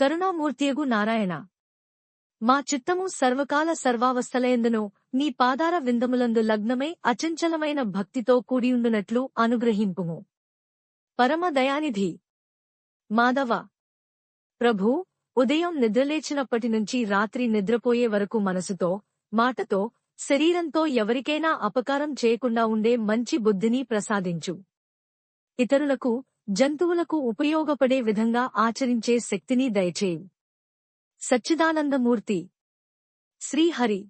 కరుణామూర్తియగు నారాయణ. మా చిత్తము సర్వకాల సర్వావస్థలయందును నీ పాదార విందములందు లగ్నమై అచంచలమైన భక్తితో కూడియుండునట్లు అనుగ్రహింపుము. పరమ దయానిధి. మాధవ. ప్రభూ ఉదయం నిద్రలేచినప్పటి నుంచి రాత్రి నిద్రపోయే వరకు మనసుతో మాటతో శరీరంతో ఎవరికైనా అపకారం చేయకుండా ఉండే మంచి బుద్ధిని ప్రసాదించు. ఇతరులకు జంతువులకు ఉపయోగపడే విధంగా ఆచరించే శక్తిని దయచేయి. సచ్చిదానందమూర్తి. శ్రీహరి.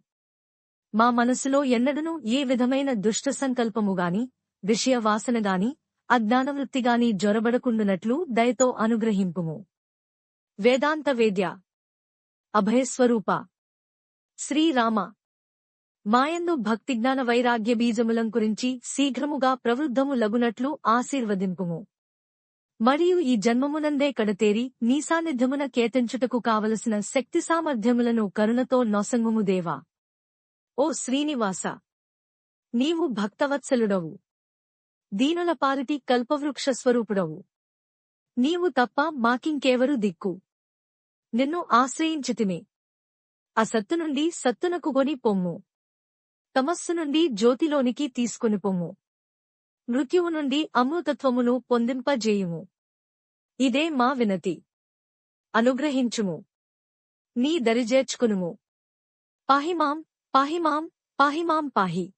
మా మనసులో ఎన్నడనూ ఏ విధమైన దుష్ట సంకల్పముగాని విషయవాసనగాని అజ్ఞానవృత్తిగాని జ్వరబడకుండునట్లు దయతో అనుగ్రహింపుము. వేదాంత వేద్య. అభయస్వరూప. శ్రీరామ. మాయందు భక్తిజ్ఞాన వైరాగ్య బీజములం గురించి శీఘ్రముగా ప్రవృద్ధము లగునట్లు ఆశీర్వదింపుము. మరియు ఈ జన్మమునందే కడతేరి నీ సాన్నిధ్యమున కేతించుటకు కావలసిన శక్తి సామర్థ్యములను కరుణతో నొసంగుము దేవా. ఓ శ్రీనివాస! నీవు భక్తవత్సలుడవు. దీనుల పారిటి కల్పవృక్ష స్వరూపుడవు నీవు తప్ప మాకింకెవరు దిక్కు. నిన్ను ఆశ్రయించితిమే. అసత్తు నుండి సత్తునకు గొని పొమ్ము. తమస్సు నుండి జ్యోతిలోనికి తీసుకుని పొమ్ము. మృత్యువు నుండి అమృతత్వమును పొందింపజేయుము. ఇదే మా వినతి. అనుగ్రహించుము. నీ దరిజేర్చుకునుము పాహిమాం పాహిమాం పాహిమాం పాహి.